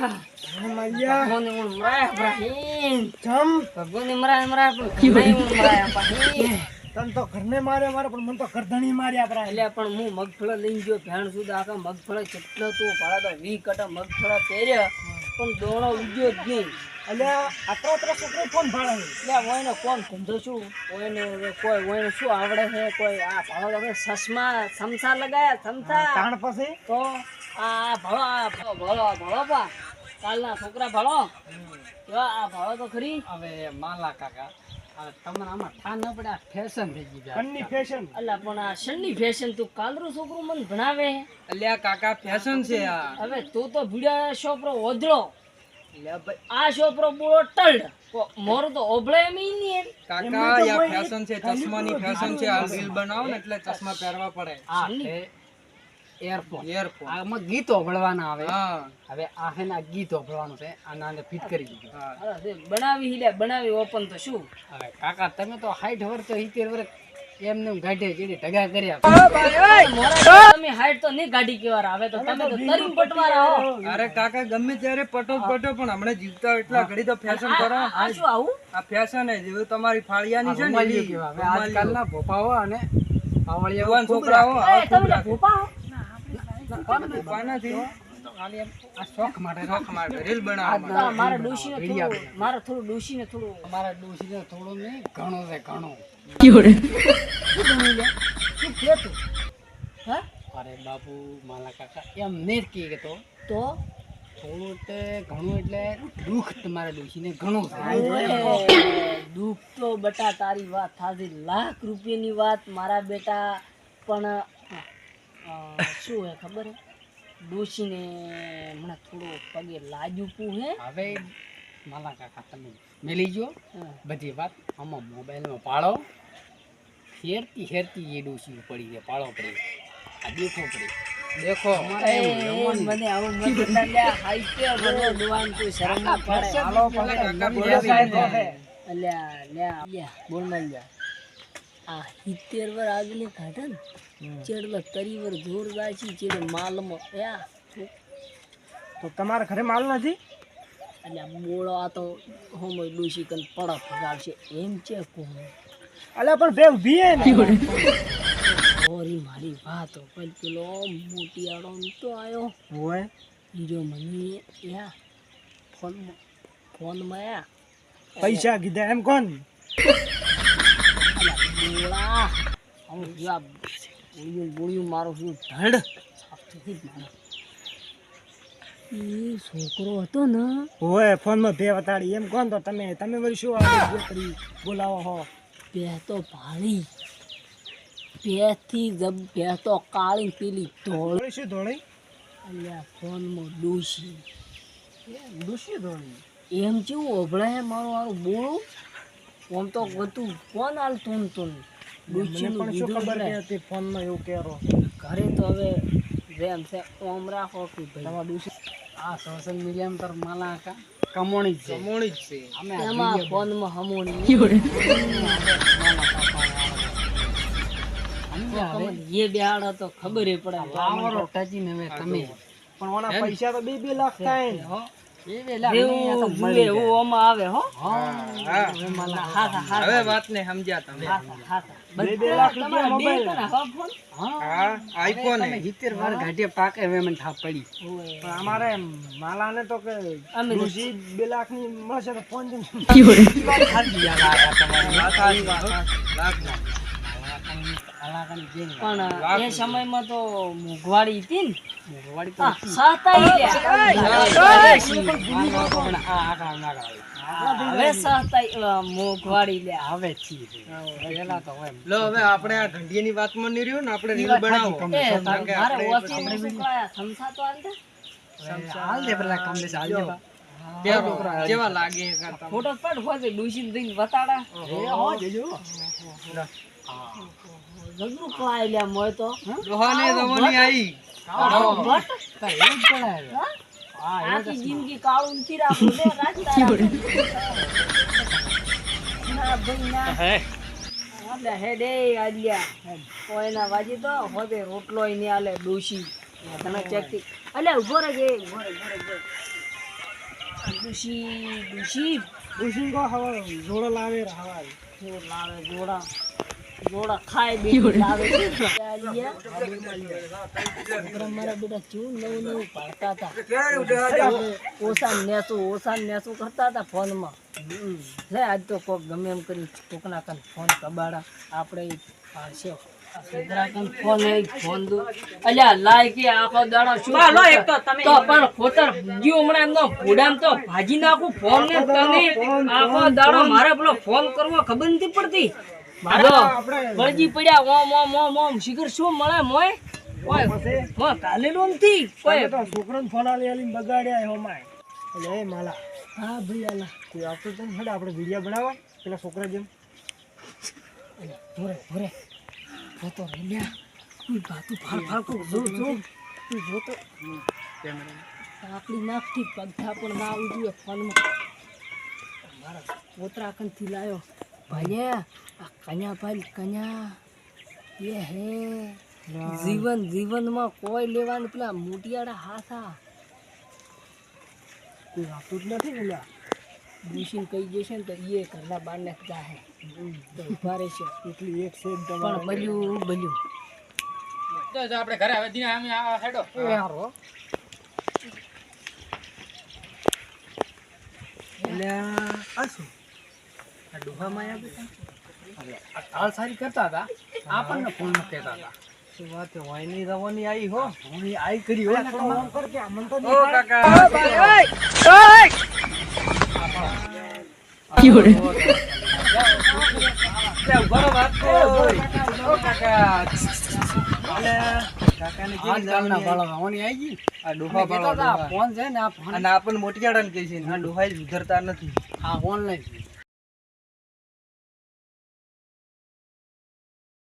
હું મરાયા પ્રાહીન. જમ. ભગવાનને મરાયા મરાયા પણ ઘરનાય હું મરાયા પ્રાહીન. તન તો ઘરને મારે મારે પણ મને તો ઘરધણી માર્યા પરા એટલે પણ હું મગફળા લઈને ગયો ભેણ સુધી આખા મગફળા કેટલો તું ભાડા તો વી કટા મગફળા પહેર્યા પણ દોણો ઉગ્યો જ નહીં. એટલે આટલો આટલો છોકરો ફોન ભાડે? એટલે ઓયને કોણ ધંધો શું? કોઈ આવડે છે? કોઈ આ ભાડો તમે સસમા સમસા લગાયા સમસા તાણ પછી? તો આ ભળો આ ભળો ભળો ભળો પા. કાલના છોકરા ભાળો કેવા આ ભાળો તો ખરી? હવે માલા કાકા તમારે આમાં ઠા ન પડે આ ફેશન થઈ ગઈ છે ફેશન અલા પણ આ શેની ફેશન તું કાલરું છોકરું મને ભણાવે. અલ્યા કાકા ફેશન છે આ. હવે તું તો ભીડા છોકરો ઓધળો આ છોકરો બોળો ટલ્ડ. મોરું તો ઓભળે એમ નહીં કાકા આ ફેશન છે ચશ્માની ફેશન છે આ રીલ બનાવો ને એટલે ચશ્મા પહેરવા પડે. એરફોન એરફોન આમાં ગીતો ભળવાના આવે. હવે આ હે ના ગીતો ભળવાનું છે. આના અંદર ફિટ કરી દીધું. હા. અલા તે બનાવી હિલ્યા બનાવી ઓપન તો શું? હવે કાકા તમે તો હાઈટ વર્ષ તો સિત્તેર વર્ષ એમને ગાઢે ચીડી ઢગા કર્યા. તમે હાઈટ તો નહીં ગાડી કેવા હવે તો તમે તો તરીમ પટવારા હો. અરે કાકા ગમે ત્યારે પટો પટો પણ હમણાં જીવતા એટલા ઘડી તો ફેશન કરો. આ આ શું આવું? આ ફેશન હે જેવું તમારી ફાળિયાની છે ને. આજકાલના ભોપાઓ અને છોકરાઓ મારા ડોશીને થોડું મારે થોડું ડોશીને થોડું. અમારા ડોશીને થોડું નહીં ઘણું છે ઘણું. શું બની લે શું કે તું હા? અરે બાપુ માલા કાકા એમ નહીં જ કહે તો. તો? થોડું એટલે ઘણું એટલે દુઃખ તમારા ડોશીને ઘણું છે. ઓએ, દુઃખ તો બટા તારી વાત થાજી લાખ રૂપિયાની વાત મારા બેટા પણ અ, શું હે ખબર હે? ડોશીને મને થોડો પગે લાજુકું હે. હવે માલા કાકા તમે મેલી જો. બધી વાત આમાં મોબાઈલમાં પાળો હેરતી હેરતી એ ડોશી પડી છે પાળો પડી. આ દેખો પડી. દેખો. એ, એ, મને આવું મત બતા લ્યા, હાઈ કે ભલો શરમ ના પડે. હાલો ભલે કાકા બોલો અલ્યા, લ્યા, લ્યા, બોલમાં આ સિત્તેર વર આગલી કાઢે ને? ચેડલો તરીવર જોર જાય છે ચેડે માલમાં યા તો તમારા ઘરે માલ નથી? એટલે બોળો આ તો હોમો ડૂસી કન પડા ફગાવશે એમ છે કોણ? અલ્યા પણ બે ઊભી હે ને. ઓરી મારી વાત પણ પેલો મોટિયાળો તો આયો. હોય. બીજો મને યા ફોનમાં ફોનમાં યા પૈસા કીધા એમ કોણ? બોળા. હું યા બોળિયું ગોળીઓ મારું જ મારો એ છોકરો હતો ને. હોય ફોનમાં ભે વતાડી એમ કોણ તો તમે? તમે વળી શું કરી બોલાવો હો. બે તો ભાળી. પેથી જબ બે તો કાળી પેલી ધોળ. શું ધોળી? અલ્યા ફોનમાં ડૂસી ડૂસી ધોળી. એમ જેવું અભળાય મારું મારું બોળું? આમ તો બધું કોણ હાલ તું તું? મને પણ શું ખબર કે હતી ફોનમાં એવું કેરો. ઘરે તો હવે જેમ છે ઓમ રાખો કે ભાઈ. તમારા ડૂસી આ સોશિયલ મીડિયા પર માલા કમોણી છે. કમોણી છે. અમે એમાં ફોનમાં હમોણી? એ બેહાડો તો ખબર પડે. લાવરો ટચીને તમે. પણ ઓના પૈસા તો બે બે લાખ થાય ને. એ વેલા જેવું જુએ એવું ઓમાં આવે હો. હા હાથા હાથા હવે વાતને સમજ્યા તમે. હાથા હાથા બે બે લાખ રૂપિયા તમારા બે મોબાઈલ. કના હો ફોન? હા આઈફોન તમે સિત્તેર વાર ગાંઠે પાકે હવે મને થાપ પડી. પણ અમારે માલાને તો કે અમે તો ડૂસી બે લાખની મળશે તો ફોન પણ એ સમયમાં તો મોંઘવાડી હતી ને? મોંઘવાડી તો હવે મોંઘવાડી લો. આપણે આ ઢંઢીની વાતમાં નહીં રહ્યું ને આપણે રીલ બનાવો. એ કારણ કે મારે ઓછી સમસા તો હાલ દે. હાલ દે પેલા કમ હાલ દે કેવા કેવા લાગે ફોટો પડ હોય ડુસી દઈને બતાડા. જબરું કળાય લ્યા મોય તો. ડોહાને જવાની આઈ. બટ? તો એવું જ હવે. હા, આખી જિંદગી કાળું નથી રાખવું લે, રાખવું. ના ભાઈ ના. આલે હેડે આલ્યા. કોઈના વાજી તો રોટલો નહીં આલે ડોશી. તને અલે ઊભો રહેજે ઊભો રહે, ઊભો રહે, ઊભો રહે. ડુશી ડુશી. ડોશી કો હવા જોડો લાવે રે હવા લાવે જોડા જોડા ખાય બેટી આવે મારા બેટા ચૂન નવું નવું પાડતા હતા. ઓસાન નેસું ઓસાન નેસું કરતા હતા ફોનમાં. લે આજ તો કોક ગમે એમ કરી કોકના કન ફોન કબાડા. આપણે પાડશે. આ છોકરા કન ફોન એ ફોન દો. અલ્યા લાય કે આખો દાડો શું તો પણ ખોતર જીવ હમણાં એમનો ભૂડામ તો ભાજી નાખું ફોન ને તને આખો દાડો મારે પેલો ફોન કરવો ખબર નથી પડતી. વળગી પડ્યા ઓમ ઓમ ઓમ ઓમ શિખર શું મળે મોય? ઓય મોય કાલેલું નથી કોઈ તો છોકરાને ફોન આલી આલીને બગાડ્યા હો માય. એટલે એ માલા. હા ભાઈ આલા. કોઈ આવતું તો હેડ આપણે વિડિયા બનાવવા. પેલા છોકરા જેમ. ભોરે ભોરે. જોતો રહી લ્યા. ઈ ભાતું ફાળ ફાળ કો જો જો તું. જોતો આપણી નાખતી પગથા પણ ના આવવું જોઈએ ફોનમાં. મારા પોતરા કંથી લાયો. આ કન્યા ભાઈ કન્યા એ હે જીવન જીવનમાં કોઈ લેવાનું પેલા મોટિયાળા હાથા કોઈ આવતું જ નથી પેલા દુષીને કહી જશે ને તો એ ઘરના બારને જાહે તો ઊભા રહેશે એટલી એક સેટ પણ બલ્યું બલ્યું તો જો આપણે ઘરે હવે દિને અમે આ હેડો એ હારો એટલે આ શું આ ડોહામાં આવ્યા બેટા સારી કરતા હતા. આપણને ફોન કહેતા હતા. શું વાત વાયની રવાની આવી હો. હું આઈ કરી હો. થોડો કર કે આ તો ઓ કાકા. લે, ઊભા રહો, વાત કરો. ઓ કાકા. આજકાલના બાળકો આવવાની આવી ગઈ? આ ડોહા કહેતા બાળો હતા, ડોહા. ફોન છે ને આપણને કહે છે ને આ ડોહા જ ઉધરતા નથી. હા ઓનલાઈન